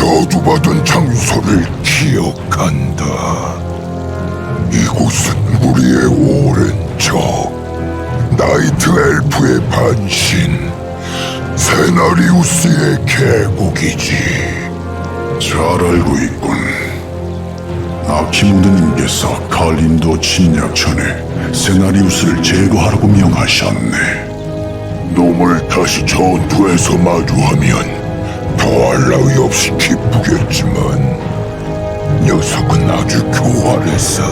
저주받은 장소를 기억한다. 이곳은 우리의 오랜 적 나이트 엘프의 반신 세나리우스의 계곡이지. 잘 알고 있군. 아키모드님께서 칼림도 침략 전에 세나리우스를 제거하라고 명하셨네. 놈을 다시 전투에서 마주하면 더할 나위 없이 기쁘겠지만 녀석은 아주 교활해서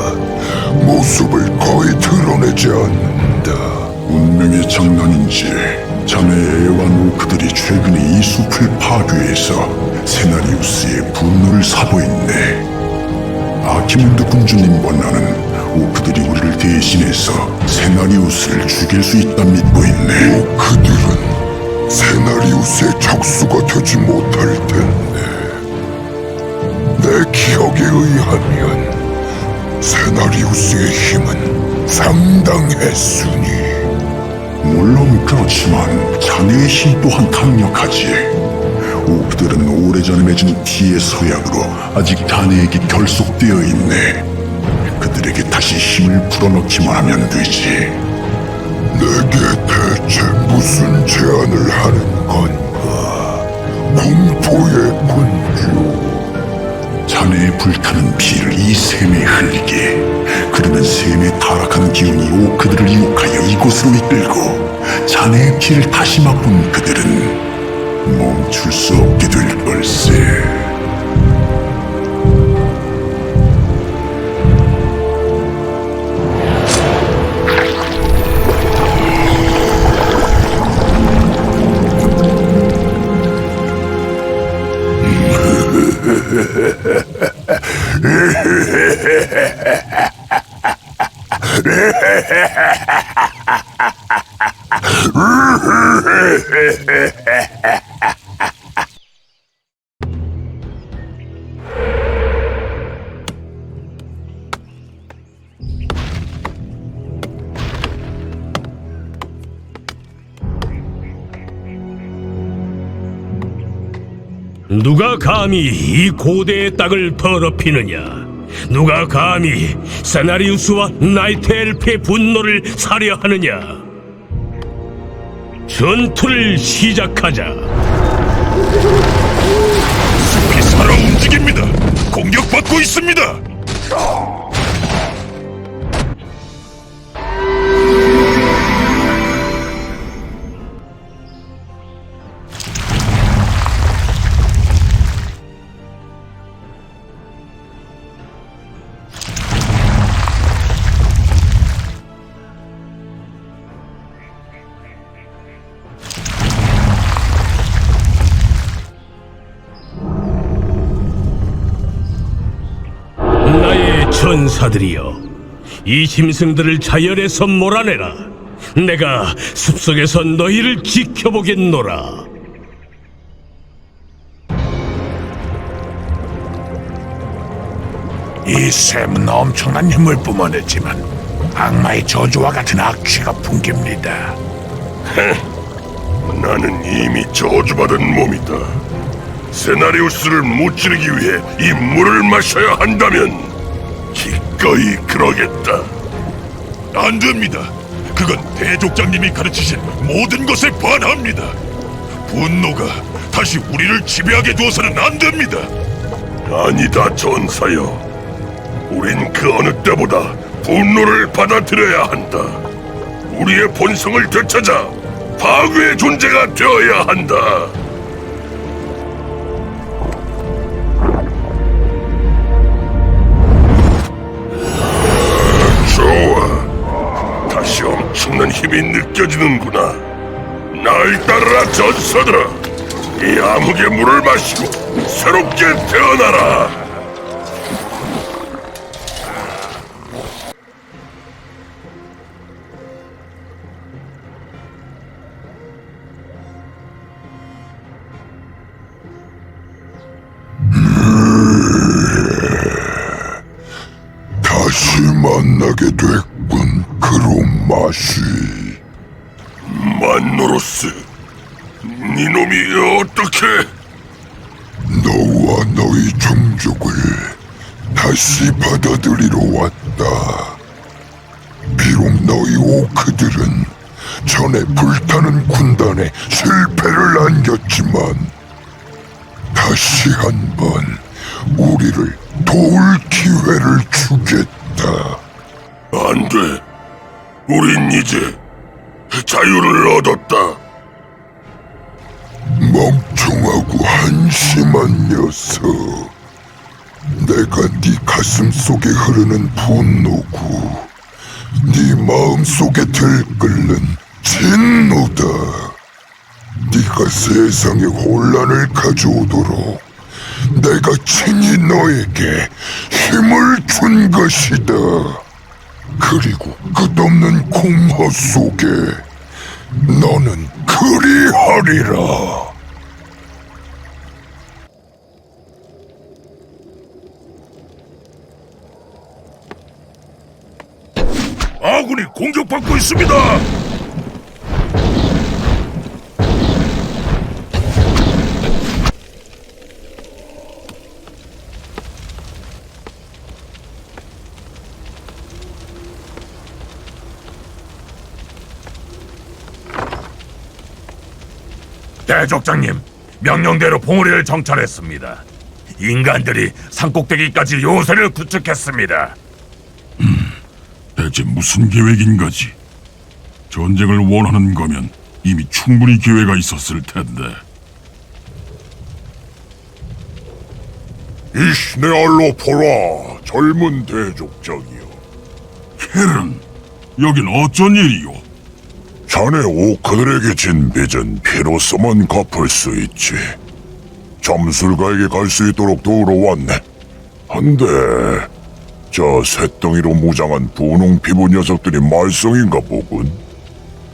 모습을 거의 드러내지 않는다. 운명의 장난인지 자네 애완 오크들이 최근에 이 숲을 파괴해서 세나리우스의 분노를 사고 있네. 아키몬드 군주님과 나는 오크들이 우리를 대신해서 세나리우스를 죽일 수 있다 믿고 있네. 그들은 세나리우스의 적수가 되지 못할 텐데 내 기억에 의하면 세나리우스의 힘은 상당했으니 물론 그렇지만 자네의 힘 또한 강력하지. 오크들은 오래전에 맺은 티의 서약으로 아직 자네에게 결속되어 있네. 그들에게 다시 힘을 불어넣기만 하면 되지. 내게 대체 무슨 제안을 하는 건가? 공포의 군주 자네의 불타는 피를 이 샘에 흘리게. 그러면 샘에 타락하는 기운이 오크들을 유혹하여 이곳으로 이끌고 자네의 피를 다시 맛본 그들은 멈출 수 없게 될 걸세. Ha, ha, ha. 누가 감히 이 고대의 땅을 더럽히느냐? 누가 감히 세나리우스와 나이트 엘프의 분노를 사려 하느냐? 전투를 시작하자. 숲이 살아 움직입니다. 공격받고 있습니다. 전사들이여, 이 짐승들을 자연에서 몰아내라. 내가 숲속에서 너희를 지켜보겠노라. 이 샘은 엄청난 힘을 뿜어냈지만 악마의 저주와 같은 악취가 풍깁니다. 나는 이미 저주받은 몸이다. 세나리우스를 무찌르기 위해 이 물을 마셔야 한다면 기꺼이 그러겠다. 안 됩니다. 그건 대족장님이 가르치신 모든 것에 반합니다. 분노가 다시 우리를 지배하게 두어서는 안 됩니다. 아니다, 전사여. 우린 그 어느 때보다 분노를 받아들여야 한다. 우리의 본성을 되찾아 파괴의 존재가 되어야 한다. 힘이 느껴지는구나. 날 따르라, 전사들아. 이 암흑의 물을 마시고 새롭게 태어나라. 카로스, 니놈이 어떻게? 너와 너희 종족을 다시 받아들이러 왔다. 비록 너희 오크들은 전에 불타는 군단에 실패를 안겼지만 다시 한번 우리를 도울 기회를 주겠다. 안 돼. 우린 이제 자유를 얻었다. 멍청하고 한심한 녀석. 내가 네 가슴 속에 흐르는 분노고 네 마음 속에 들끓는 진노다. 네가 세상에 혼란을 가져오도록 내가 친히 너에게 힘을 준 것이다. 그리고 끝없는 공허 속에 너는 그리하리라. 아군이 공격받고 있습니다. 대족장님, 명령대로 봉우리를 정찰했습니다. 인간들이 산꼭대기까지 요새를 구축했습니다. 대체 무슨 계획인 거지? 전쟁을 원하는 거면 이미 충분히 기회가 있었을 텐데. 이시네알로포라 젊은 대족장이여. 케른, 여긴 어쩐 일이요? 자네 오크들에게 진 빚은 피로서만 갚을 수 있지. 점술가에게 갈 수 있도록 도우러 왔네. 한데 저 쇳덩이로 무장한 분홍 피부 녀석들이 말썽인가 보군.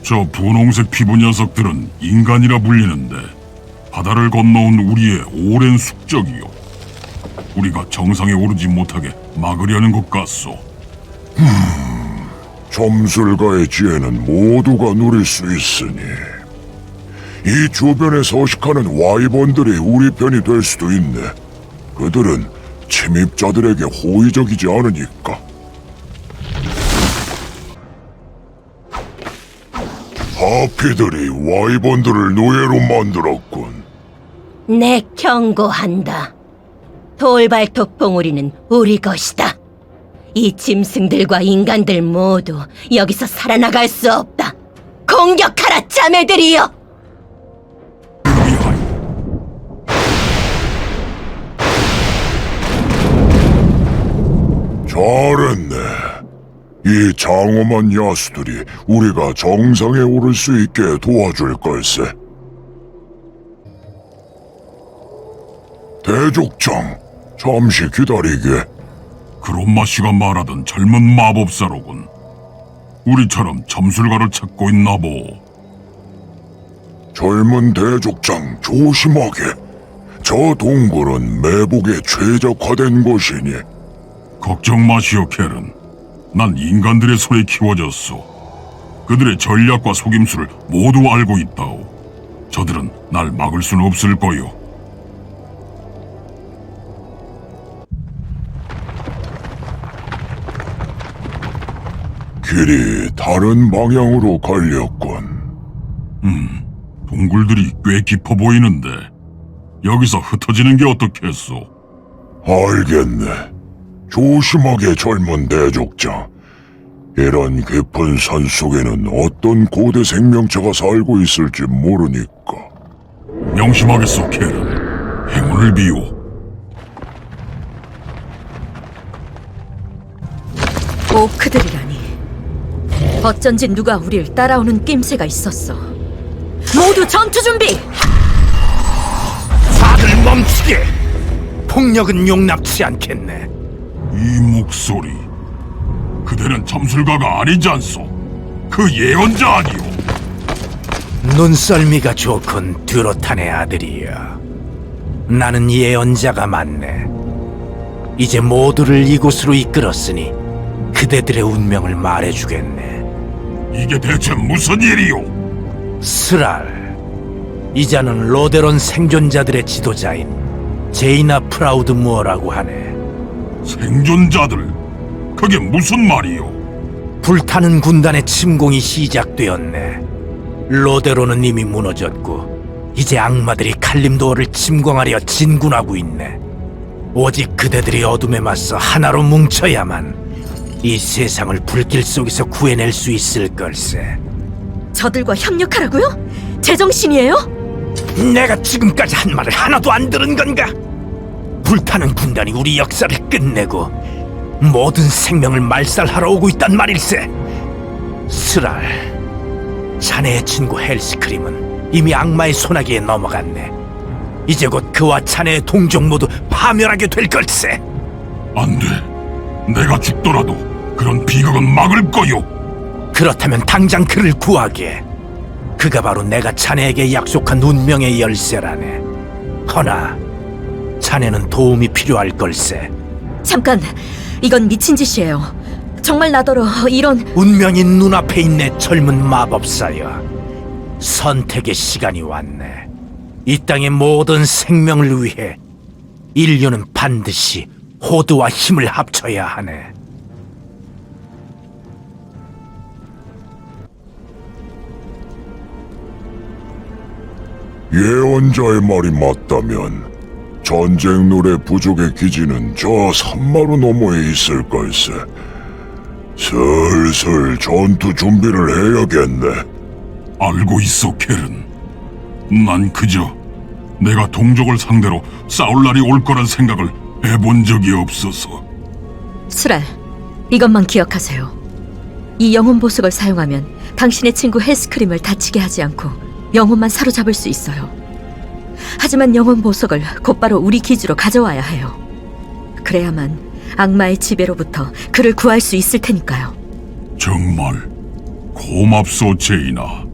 저 분홍색 피부 녀석들은 인간이라 불리는데 바다를 건너온 우리의 오랜 숙적이요. 우리가 정상에 오르지 못하게 막으려는 것 같소. 점술가의 지혜는 모두가 누릴 수 있으니 이 주변에 서식하는 와이번들이 우리 편이 될 수도 있네. 그들은 침입자들에게 호의적이지 않으니까. 하피들이 와이번들을 노예로 만들었군. 내 경고한다. 돌발톱 봉우리는 우리 것이다. 이 짐승들과 인간들 모두 여기서 살아나갈 수 없다. 공격하라, 자매들이여! 잘했네. 이 장엄한 야수들이 우리가 정상에 오를 수 있게 도와줄 걸세. 대족장, 잠시 기다리게. 그롬마 씨가 말하던 젊은 마법사로군. 우리처럼 점술가를 찾고 있나 보. 젊은 대족장, 조심하게. 저 동굴은 매복에 최적화된 곳이니 걱정 마시오, 캐른. 난 인간들의 손에 키워졌소. 그들의 전략과 속임수를 모두 알고 있다오. 저들은 날 막을 수는 없을 거요. 길이 다른 방향으로 갈렸군. 동굴들이 꽤 깊어 보이는데 여기서 흩어지는 게 어떻겠소? 알겠네. 조심하게 젊은 대족장. 이런 깊은 산 속에는 어떤 고대 생명체가 살고 있을지 모르니까. 명심하겠소, 캐른. 행운을 비오. 오크들이라니. 어쩐지 누가 우릴 따라오는 낌새가 있었어. 모두 전투 준비! 다들 멈추게! 폭력은 용납치 않겠네. 이 목소리. 그대는 점술가가 아니지 않소? 그 예언자 아니오? 눈썰미가 좋군 드로탄의 아들이여 나는 예언자가 맞네 이제 모두를 이곳으로 이끌었으니 그대들의 운명을 말해주겠네 이게 대체 무슨 일이오? 스랄, 이자는 로데론 생존자들의 지도자인 제이나 프라우드 무어라고 하네. 생존자들, 그게 무슨 말이요? 불타는 군단의 침공이 시작되었네. 로데로는 이미 무너졌고 이제 악마들이 칼림도어를 침공하려 진군하고 있네. 오직 그대들이 어둠에 맞서 하나로 뭉쳐야만 이 세상을 불길 속에서 구해낼 수 있을 걸세. 저들과 협력하라고요? 제정신이에요? 내가 지금까지 한 말을 하나도 안 들은 건가? 불타는 군단이 우리 역사를 끝내고 모든 생명을 말살하러 오고 있단 말일세. 스랄, 자네의 친구 헬스크림은 이미 악마의 소나기에 넘어갔네. 이제 곧 그와 자네의 동족 모두 파멸하게 될 걸세. 안 돼. 내가 죽더라도 그런 비극은 막을 거요. 그렇다면 당장 그를 구하게. 그가 바로 내가 자네에게 약속한 운명의 열쇠라네. 허나 자네는 도움이 필요할 걸세. 잠깐, 이건 미친 짓이에요. 정말 나더러 이런 운명이 눈앞에 있네 젊은 마법사여. 선택의 시간이 왔네. 이 땅의 모든 생명을 위해 인류는 반드시 호드와 힘을 합쳐야 하네. 예언자의 말이 맞다면 전쟁 노래 부족의 기지는 저 산마루 너머에 있을 걸세. 슬슬 전투 준비를 해야겠네. 알고 있어, 켈은. 난 그저 내가 동족을 상대로 싸울 날이 올 거란 생각을 해본 적이 없어서. 수랄, 이것만 기억하세요. 이 영혼 보석을 사용하면 당신의 친구 헬스크림을 다치게 하지 않고 영혼만 사로잡을 수 있어요. 하지만 영혼 보석을 곧바로 우리 기지로 가져와야 해요. 그래야만 악마의 지배로부터 그를 구할 수 있을 테니까요. 정말 고맙소, 제이나.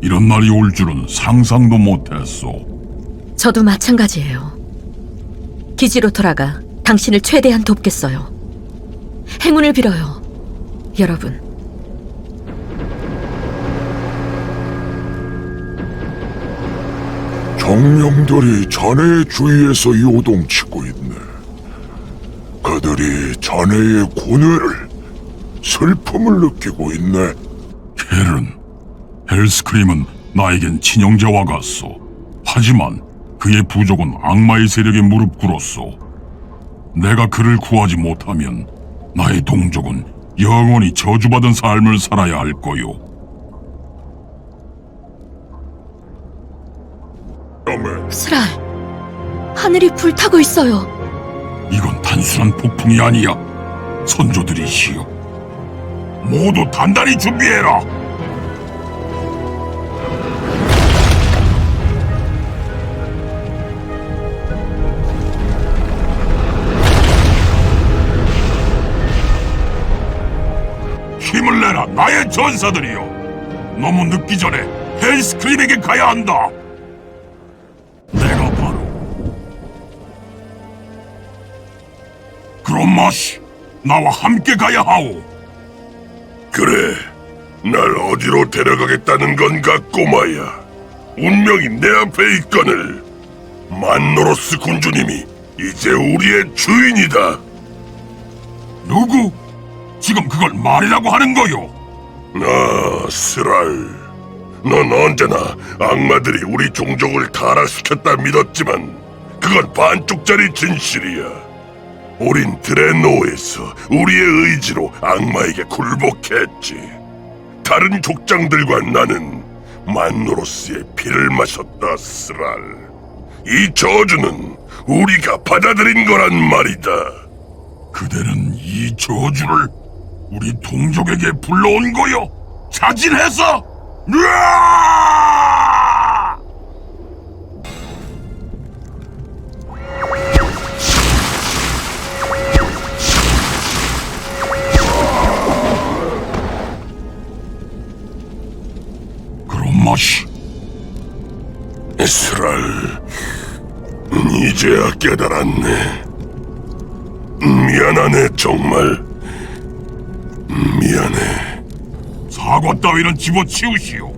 이런 날이 올 줄은 상상도 못했소. 저도 마찬가지예요. 기지로 돌아가 당신을 최대한 돕겠어요. 행운을 빌어요, 여러분. 정령들이 자네의 주위에서 요동치고 있네. 그들이 자네의 고뇌를, 슬픔을 느끼고 있네. 켈은 헬스크림은 나에겐 친형제와 같소. 하지만 그의 부족은 악마의 세력에 무릎 꿇었소. 내가 그를 구하지 못하면 나의 동족은 영원히 저주받은 삶을 살아야 할 거요. 아멘. 스랄, 하늘이 불타고 있어요. 이건 단순한 폭풍이 아니야. 선조들이시여. 모두 단단히 준비해라. 힘을 내라, 나의 전사들이여. 너무 늦기 전에 헬스크림에게 가야 한다. 그럼 마시 나와 함께 가야 하오. 그래, 날 어디로 데려가겠다는 건가, 꼬마야? 운명이 내 앞에 있거늘. 만노로스 군주님이 이제 우리의 주인이다. 누구? 지금 그걸 말이라고 하는 거요? 아, 스랄. 넌 언제나 악마들이 우리 종족을 타락시켰다 믿었지만 그건 반쪽짜리 진실이야. 우린 드레노에서 우리의 의지로 악마에게 굴복했지. 다른 족장들과 나는 만노로스의 피를 마셨다, 스랄. 이 저주는 우리가 받아들인 거란 말이다. 그대는 이 저주를 우리 동족에게 불러온 거요? 자진해서! 으아! 스랄, 이제야 깨달았네. 미안하네, 정말. 미안해. 사과 따위는 집어치우시오.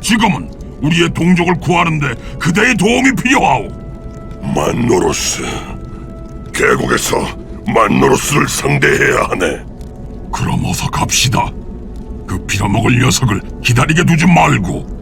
지금은 우리의 동족을 구하는데 그대의 도움이 필요하오. 만노로스. 계곡에서 만노로스를 상대해야 하네. 그럼 어서 갑시다. 그 빌어먹을 녀석을 기다리게 두지 말고